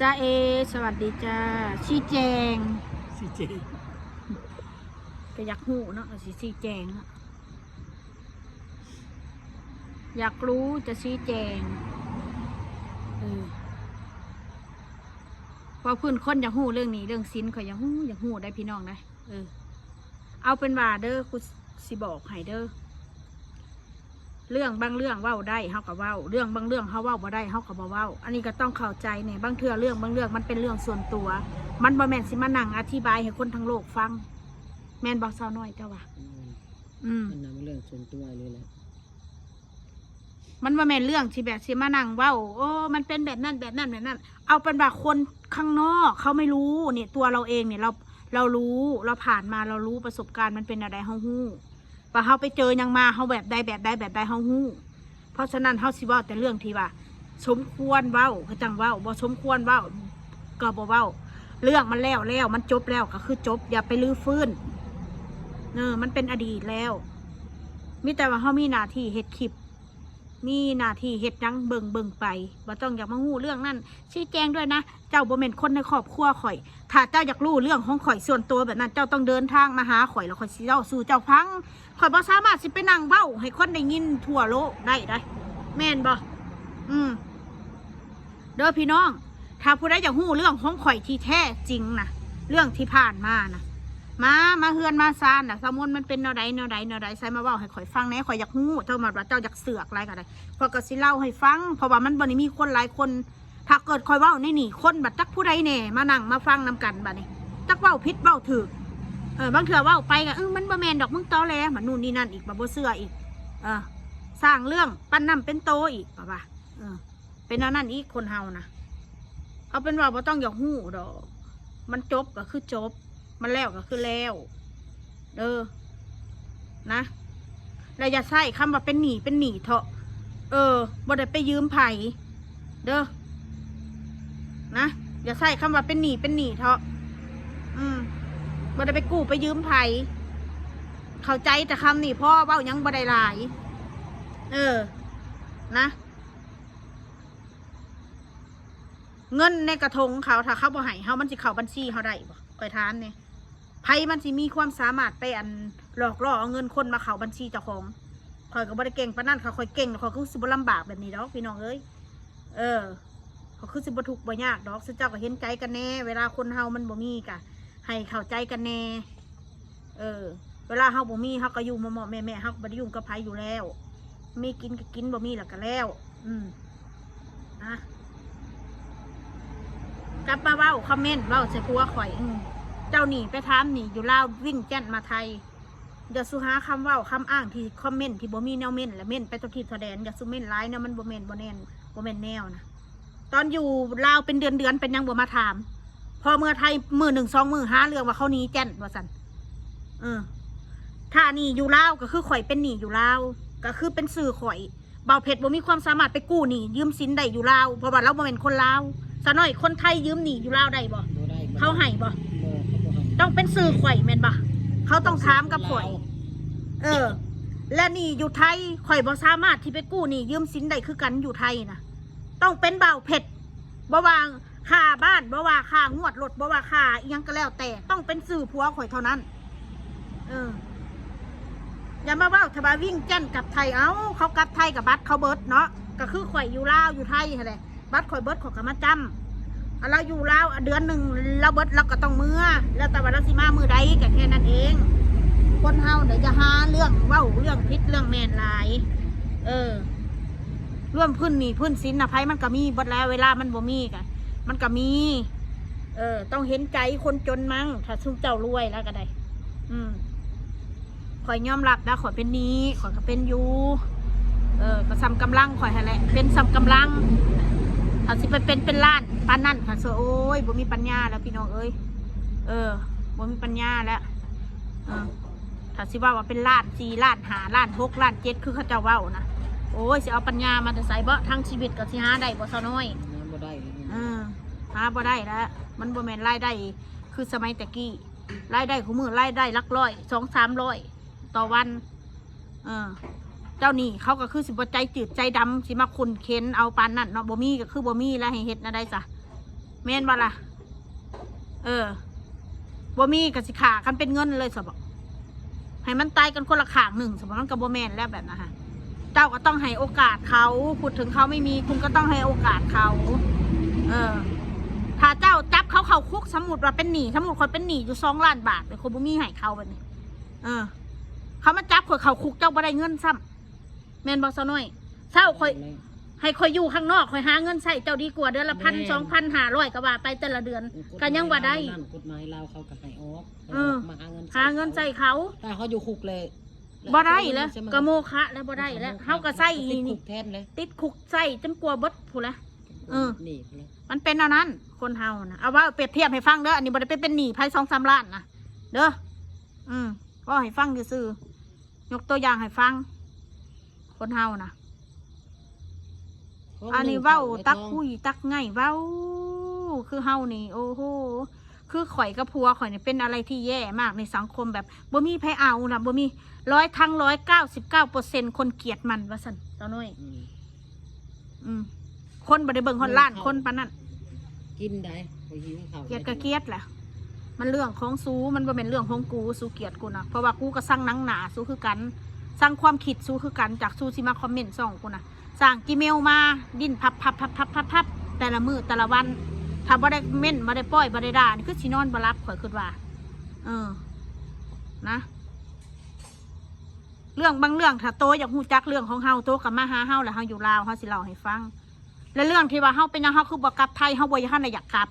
จ้าเอ สวัสดีจ้าชี้แจง ซีเจก็อยากหูเนาะสิชี้แจงเนาะอยากรู้จะชี้แจงเออเพอพื้นคนอยากหูเรื่องนี้เรื่องสินข่อยอยากหูอยากหูได้พี่น้องได้เออ เอาเป็นว่าเด้อกูสิบอกให้เด้อ เรื่องบางเรื่องเว้าได้เฮากับเว้า เรื่องบางเรื่องเฮาเว้าบ่ได้เฮากับบ่เว้า อันนี้ก็ต้องเข้าใจเนี่ยบางเทื่อเรื่องบางเรื่องมันเป็นเรื่องส่วนตัว มันบ่แม่นสิมานั่งอธิบายให้คนทั้งโลกฟัง แม่นบอกสาวน้อยเจ้าว่ะอืมมันนำเรื่องส่วนตัวเลยแหละมันว่าแม่นเรื่องที่แบบสิมานั่งเว้า โอ้มันเป็นแบบนั้นแบบนั้นแบบนั้น เอาเป็นว่าคนข้างนอกเขาไม่รู้เนี่ยตัวเราเองเนี่ยเราเรารู้เราผ่านมาเรารู้ประสบการณ์มันเป็นอะไรเฮาฮู้ ว่าเฮาไปเจอยังมาเฮาแบบใดแบบใดแบบใดเฮาฮู้ เพราะฉะนั้นเฮาสิเว้าแต่เรื่องที่ว่า สมควรเว้าก็จังเว้าบ่สมควรเว้าก็บ่เว้า เรื่องมันแล้วแล้วมันจบแล้วก็คือจบ อย่าไปลื้อฟื้นเนอมันเป็นอดีตแล้วมิแต่ว่าเฮามีหน้าที่เฮ็ดคลิป มีหน้าที่เฮ็ดหยังเบิ่งเบิ่งไปบ่ต้องอยากมาฮู้เรื่องนั้นชี้แจงด้วยนะ เจ้าบ่แม่นคนในครอบครัวข่อย ถ้าเจ้าอยากรู้เรื่องของข่อยส่วนตัวแบบนั้น เจ้าต้องเดินทางมาหาข่อยแล้วข่อยสิเล่าสู่เจ้าฟังข่อยบ่สามารถสิไปนั่งเว้าให้คนได้ยินทั่วโลกได้ได้แม่นบ่อืมเด้อพี่น้อง ถ้าผู้ใดอยากฮู้เรื่องของข่อยที่แท้จริงนะเรื่องที่ผ่านมานะ มามาเฮือนมาซานนะสมุนมันเป็นแนวใดแนวใดแนวใดใส่มาเว้าให้ข่อยฟังแน่ข่อยอยากฮู้เจ้ามาว่าเจ้าอยากเสือกอะไรก็ได้ข่อยก็สิเล่าให้ฟัง เพราะว่ามันบ่ได้มีคนหลายคน ถ้าเกิดข่อยเว้าในนี่คนบัดจักผู้ใดแน่มานั่งมาฟังนํกันบัดนี้จักเว้าผิดเว้าถูกเออบางเถื่อเว้าไปก็เออมันบ่แม่นดอกมึงตอแหลมันนู่นนี่นั่นอีกบ่บ่เชื่ออีก เออ สร้างเรื่องปั้นน้ำเป็นโตอีกป่ะป่ะเออ เป็นอันนั้นอีกคนเฮานะเอาเป็นว่าบ่ต้องอยากหู้ดอก มันจบก็คือจบ มันแล้วก็คือแล้วเด้อนะแล้วอย่าใส่คำว่าเป็นหนีเป็นหนีเถอะ เออบ่ได้ไปยืมไผ่เด้อนะอย่าใส่คำว่าเป็นหนีเป็นหนีเถอะ อืมบ่ได้ไปกู้ไปยืมไผ่เข้าใจแต่คำนี่พ่อเว้ายังบ่ได้หลาย เออ นะ เงินในกระทงเขาถ้าเขาบ่ให้เขามันสิเข้าบัญชีเขาได้บ่คอยถามเนี่ย ไผมันสิมีความสามารถไปอันหลอกล่อเอาเงินคนมาเข้าบัญชีเจ้าของคอยก็บ่ได้เก่งปานนั้นค่ะคอยเก่งคอยคือสิบ่ลำบากแบบนี้ดอกพี่น้องเอ้ยเออเขาคือสิบ่ทุกข์บ่ยากดอกซึ่งเจ้าก็เห็นใจกันแน่ เวลาคนเฮามันบ่มีกะให้เข้าใจกันแน่ เออ เวลาเฮาบ่มีเฮาก็อยู่หมอๆแม่ๆเฮาบ่ได้ยุ่งกับไผอยู่แล้ว มีกินก็กินบ่มีแล้วก็แล้ว อืมนะกลับมาเว้าคอมเมนต์เว้าใส่ผัวข่อย อืม เจ้าหนีไปถามหนีอยู่ลาววิ่งแจ้นมาไทยอย่าสุหาคำเว้าคำอ้างที่คอมเมนต์ที่บ่มีแนวเม่นและเม่นไปตัวที่ตัวแดนอย่าสุเม่นร้ายนะมันบ่เม่นบ่แน่นบ่แม่นแนวนะตอนอยู่ลาวเป็นเดือนเดือนๆเป็นยังบ่มาถาม พอเมื่อไทยมือหนึ่งสองมือหาเรื่องว่าเขาหนีแจ้นว่าสันเออถ้าหนีอยู่ลาวก็คือข่อยเป็นหนีอยู่ลาวก็คือเป็นสื่อข่อยเบาเพชรบ่มีความสามารถไปกู้หนี้ยืมสินได้อยู่ลาวเพราะว่าเราบ่เป็นคนลาวสะน้อยคนไทยยืมหนี้อยู่ลาวได้บ่บ่ได้บ่เขาให้บ่บ่เขาบ่ให้ ต้องเป็นสื่อข่อยแม่นบ่เขาต้องถามกับข่อย เออ และหนี่อยู่ไทยข่อยบ่สามารถที่ไปกู้หนี้ยืมสินได้คือกันอยู่ไทยนะต้องเป็นเบาเพชรบ่ว่าค่าบ้านบ่ว่าค่างวดรถบ่ว่าค่าอิหยังก็แล้วแต่ ต้องเป็นสื่อผัวข่อยเท่านั้น เออ อย่ามาเว่าถ้าว่าวิ่งแจ้นกลับไทย เอ้าเขากลับไทยกับบัตรเขาเบิดเนาะ ก็คือข่อยอยู่ลาวอยู่ไทยหั่นแหละบัตรข่อยเบิดข่อยก็มาจำอะ เราอยู่แลาวเดือนหนึ่งเราเบิดเราก็ต้องเมื่อ แล้วแต่ว่าเราสิมามือใดก็แค่นั้นเอง คนเฮาเดี๋ยวจะหาเรื่องเว้าเรื่องพิษเรื่องแมนหลาย เออร่วมพื้นนี่พื้นสินนะไพมันก็มีเบดแล้วเวลามันบ่มีกันมันก็มี เออ ต้องเห็นใจคนจนมั้งถ้าซุ่มเจ้ารวยแล้วก็ได้ อืมขอยยอมรับนะขอยเป็นนี้ขอยก็เป็นอยู่เออก็ซ้ำกำลังขอยแหละเป็นซ้ำกำลัง ถ้าสิไปเป็นเป็นล้านปานนั่นค่ะเสยโอ้ยบ่มีปัญญาแล้วพี่น้องเอ้ยเออบ่มีปัญญาแล้วเออถ้าสิว่าว่าเป็นล้านสี่ล้านหาล้านหกล้านเจ็ดคือเขาเจ้าเว้านะโอ้ยสิเอาปัญญามาแต่ใส่บ่ทั้งชีวิตก็สิหาได้บ่ซะน้อยน้ำบ่ได้เลยนี่เออหาบ่ได้แล้วมันบ่แม่นรายได้คือสมัยแต่กี้รายได้ของมือรายได้หลักร้อยสองสามร้อยต่อวัน เออ เจ้านี่เขาก็คือสิบใจจืดใจดำสิมาคุนเค้นเอาปานนั่นเนาะบ่มีก็คือบ่มีแล้วให้เฮ็ดนะได้จ้ะแม่นบ่ล่ะเออบ่มีกับสิขากันเป็นเงินเลยสบให้มันตายกันคนละขางหนึ่งสมมันก็บ่แมนแล้วแบบนะฮะเจ้าก็ต้องให้โอกาสเขาพูดถึงเขาไม่มีคุณก็ต้องให้โอกาสเขา เออ ถ้าเจ้าจับเขาเขาคุกสมุดว่าเป็นหนี้สมุดคนเป็นหนี้อยู่สองล้านบาทแต่คนบ่มีให้เขาแบบนี้ เออ เขามาจับคนเขาคุกเจ้าบ่ได้เงินซ้ำ แม่นบ่ซะน้อยเศร้าคอย ให้คอยอยู่ข้างนอกคอยหาเงินใส่เจ้าดีกว่าเดือนละพันแม่น สองพันห้าร้อยก็ว่าไปแต่ละเดือน ก็ยังว่าได้นั่นกฎหมายเราวเขาก็ให้ออกเออ มาหาเงินหาเงินใส่เขาแต่เขาอยู่คุกเลยบ่ได้แล้วใช่หกะโมคะแล้วบ่ได้แล้วเฮาก็ใส่ติดคุนี่กแทนเลยติดคุกใส่จนกลัวเบิดพูนละ เออ หนีไปเลยมันเป็นอันนั้น คนเฮานะเอาว่าเปรียบเทียบให้ฟังเด้ออันนี้บ่ได้ไปเป็นหนี้ไพ่สองสามล้านนะเด้ออืมก็ให้ฟังซื่อๆยกตัวอย่างให้ฟัง คนเฮานะอันนี้เว้าตักคุยตักไงเว้า คือเฮานี่ โอ้โหคือข่อยกับผัวข่อยนี่เป็นอะไรที่แย่มากในสังคมแบบบ่มีไผเอานะบ่มีร้อยทั้งร้อยเก้าสิบเก้าเปอร์เซ็นคนเกลียดมันว่าซั่นเจ้าน้อยอืมอืมคนบ่ได้เบิ่งฮอดล้านคนปานนั้นกินได้พอหิวข้าวเกลียดก็เกลียดแหละมันเรื่องของซูมันบ่เป็นเรื่องของกูซูเกลียดกูนะเพราะว่ากูก็สร้างหนังหนาซูคือกัน สร้างความคิดซูคือกันจากซูสิมาคอมเมนต์ส่องกูนะสร้างจีเมลมาดิ้นพับพับพับพับพับพับแต่ละมือแต่ละวันถ้าบ่ได้เม่นบ่ได้ป้อยบ่ได้ด่านี่คือสินอนบ่รับข่อยคิดว่า เออ นะ เรื่องบางเรื่องถ้าโตอยากฮู้จักเรื่องของเฮาโตกับมาหาเฮาแล้วเฮาอยู่ลาวเฮาสิเล่าให้ฟัง และเรื่องที่ว่าเฮาเป็นยังเฮาคือบ่กลับไทยเฮาบ่อยากอยากกลับ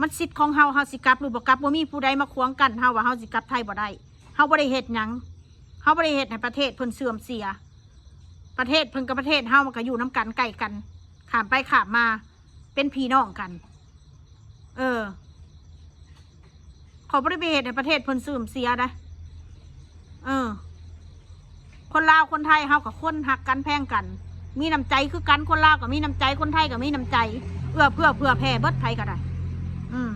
มันสิทธิ์ของเฮาเฮาสิกลับหรือบ่กลับบ่มีผู้ใดมาขวางกันเฮาว่าเฮาสิกลับไทยบ่ได้เฮาบ่ได้เฮ็ดหยัง เฮาบ่ได้เฮ็ดให้ประเทศเพิ่นเสื่อมเสีย ประเทศเพิ่นกับประเทศเฮามันก็อยู่น้กันใกล้กันขามไปขามมา เป็นพี่น้องกัน เออเขาบ่ได้ไปเฮ็ดให้ประเทศเพิ่นเสื่อมเสียนะเออ คนลาวคนไทยเฮากับคนหักกันแพงกัน มีน้ำใจคือกันคนลาวก็มีน้ำใจคนไทยก็มีน้ำใจ เอื้อเพื่อเพื่อแผ่เบิดไผก็ได้ อืม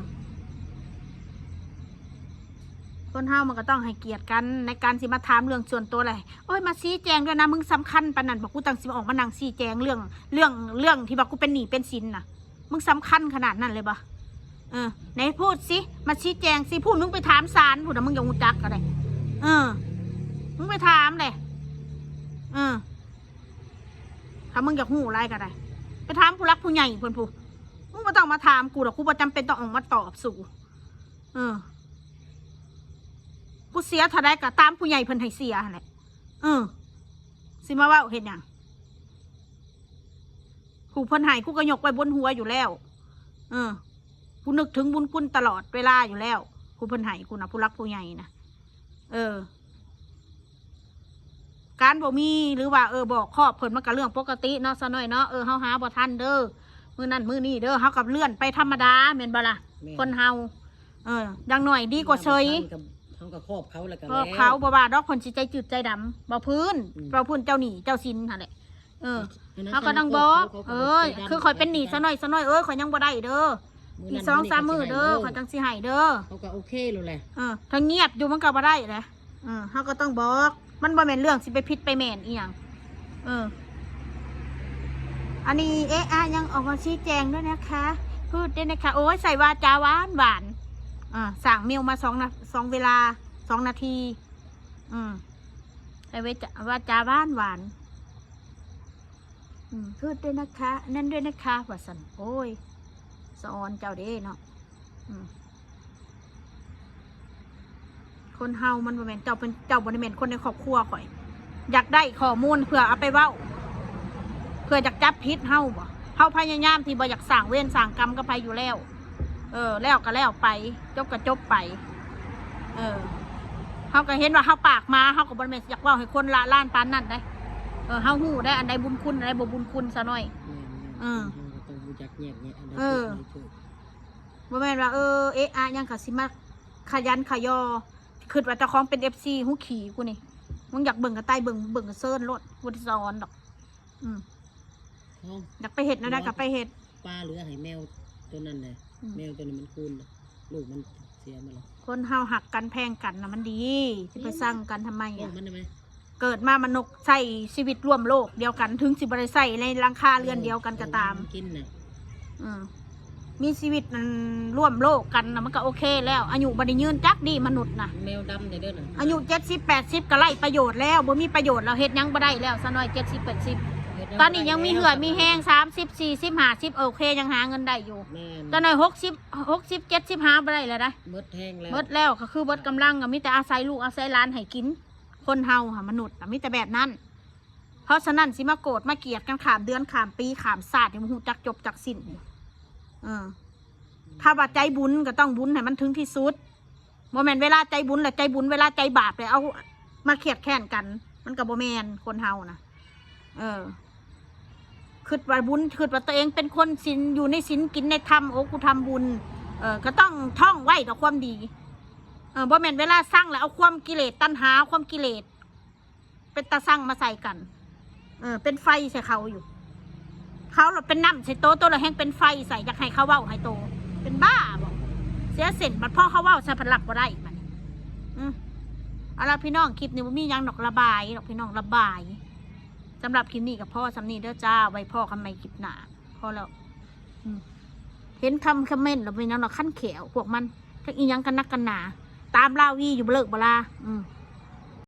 คนเฮามันก็ต้องให้เกียรติกันในการสิมาถามเรื่องส่วนตัวเลยโอ้ยมาชี้แจงด้วยนะมึงสำคัญปานนั้นบอกกูตั้งสิมาออกมานั่งชี้แจงเรื่องเรื่องเรื่องที่บอกกูเป็นหนี้เป็นสินน่ะ มึงสำคัญขนาดนั้นเลยปะเออไหนพูดสิมาชี้แจงสิพูดมึงไปถามศาลพูดนะมึงอย่าหูจักก็ได้เออ มึงไปถามเลยเออถ้ามึงอยากหูอะไรก็ได้ไปถามผู้รักผู้ใหญ่เพื่อนผู้มึงไม่ต้องมาถามกูหรอกกูประจำเป็นต้องออกมาตอบสู่เออ เสียเท่าไดก็ตามผู้ใหญ่เพิ่นให้เสียหั่นแหละเออสิมาเว่าเห็นหยังกูเพิ่นให้กูก็ยกไว้บนหัวอยู่แล้ว เออกูนึกถึงบุญคุณตลอดเวลาอยู่แล้วกูเพิ่นให้กูนะผู้รักผู้ใหญ่นะเออ การบ่มีหรือว่าเออบอกครอบเพิ่นมันก็เรื่องปกติเนาะซะหน่อยเนาะเออเฮาหาบ่ทันเด้อมื้อนั้นมื้อนี้เด้อเฮากับเลื่อนไปธรรมดาแม่นบ่ล่ะแม่คนเฮาเออดังหน่อยดีกว่าเฉยกับ เขากับครอบเขาแล้วกันเพราะเขาบ่ว่าดอกคนสิใจจืดใจดำบ่พื้นอืมบ่พื้นเจ้าหนี้เจ้าสินหั่นแหละเอออันนั้นเขาก็ต้องบอกขาเอ้ยคือข่อยเป็นหนี้ซะหน่อยซะหน่อยเอ้ยข่อยยังบ่ได้เด้อมื้อีกนั้นสองสามมื้อก็สิเด้อให้ข่อยจังสิให้เด้อเขาก็โอเคเลยแหละเออถ้าเงียบอยู่มันก็บ่ได้แหละเออเฮาก็ต้องบอก มันบ่แม่นเรื่องสิไปผิดไปแม่นอีหยังเออ อันนี้เอ๊ะอะยังออกมาชี้แจงด้วยนะคะ พูดด้วยนะคะ โอ้ยใส่วาจาหวานหวาน อ่าสั่งเมลมาสองนะสองเวลาสองนาที อืมใส่วจาวาจาหวานหวาน อืมพูดด้วยนะคะ นั่นด้วยนะคะว่าสันโอ้ยสอนเจ้าเด้เนาะคนเฮามันบ่แม่นเจ้าเป็นเจ้าบ่ได้แม่นคนในครอบครัวข่อย อยากได้ข้อมูลเพื่อเอาไปเว้าเพื่ออยากจับพิษเฮาบ่เฮาพยายามที่บ่อยากสั่งเวรสั่งกรรมกับไปอยู่แล้ว เออ แล้วก็แล้วไป จบก็จบไป เออเฮาก็เห็นว่าเฮาปากมาเฮาก็บ่แม่นอยากเว้าให้คนละล้านปานนั้นได้ เออเฮาฮู้ได้อันใดบุญคุณอันใดบ่บุญคุณซะหน่อยแม่นๆเออเขาก็ต้องรู้จักแยกแยะอันใดเออถูกบ่แม่นว่าเออเอะอะหยังก็สิมาขยันขยอคิดว่าเจ้าของเป็น FC หูขี่กูนี่มึงอยากเบิ่งก็ใต้เบิ่งเบิ่งก็เซิร์นโลดบ่ได้สอนดอก อืมเขาอยากไปเฮ็ดนะได้ก็ไปเฮ็ดป้าเหลือให้แมวตัวนั้นเลยอืม แมวตัวนั้นมันคูนน่ะลูกมันเสียมาแล้วคนเฮาหักกันแพงกันนะมันดีสิไปสร้างกันทำไมโอ้อะมันได้ไหมเกิดมามันนกใส่ชีวิตร่วมโลกเดียวกันถึงสิบริใส่ในหลังคาเรือนเดียวกันก็ตาม กินน่ะอืมมีชีวิตมันร่วมโลกกันนะมันก็โอเคแล้ว อายุบันยืนจักดีมนุษย์นะแมวดำในเด้อน่ะอายุเจ็ดสิบแปดสิบก็ไล่ประโยชน์แล้วบ่มีประโยชน์เราเฮ็ดหยังบ่ได้แล้วซะหน่อยเจ็ดสิบแปดสิบเฮ็ด ตอนนี้ยังมีเหือมีแห้งสามสิบสี่สิบห้าสิบโอเคยังหาเงินได้อยู่แม่นตอนนี้หกสิบหกสิบเจ็ดสิบห้าบ่ได้แล้วนะหมดแห้งแล้วเบิดแล้วก็คือเบิดกำลังก็มีแต่อาศัยลูกอาศัยหลานให้กิน คนเฮาค่ะมนุษย์น่ะมีแต่แบบนั้น เพราะฉะนั้นสิมาโกรธมาเกลียดกันขามเดือนขามปีขามศาสตร์ที่มันหูจักจบจักสิ้นเออถ้าว่าใจบุญก็ต้องบุญให้มันถึงที่สุดโมเมนเวลาใจบุญแหละใจบุญเวลาใจบาปเลยเอามาเขียดแค้นกัน มันกับโมเมนคนเฮานะเออ คิดว่าบุญคิดว่าตัวเองเป็นคนศีลอยู่ในศีลกินในธรรมโอ้กูทำบุญเออก็ต้องท่องไหว้กับความดีเออบ่แม่นเวลาสร้างแล้วเอาความกิเลสตัณหาความกิเลสเป็นตาสร้างมาใส่กัน เออ เป็นไฟใส่เขาอยู่ เขาเราเป็นน้ำใส่โตโตเราแห้งเป็นไฟใส่อยากให้เขาเว้าให้โต เป็นบ้าบอกเสียเส้นบัดพ่อเขาเว้าใส่ผลักบ่ได้มันอืมเอาละพี่น้องคลิปนี้มียังดอกระบายดอกพี่น้องระบาย สำหรับคลิปนี้กับพ่อสำนีเด้อจ้า ไว้พ่อคำไม่คลิปหนาพอแล้วเห็นคำคอมเมนต์แล้วเป็นหยังเราขั้นเขียวพวกมันทักอียังกันนักกันหนา ตามลาวีอยู่เบลิกบลาอืม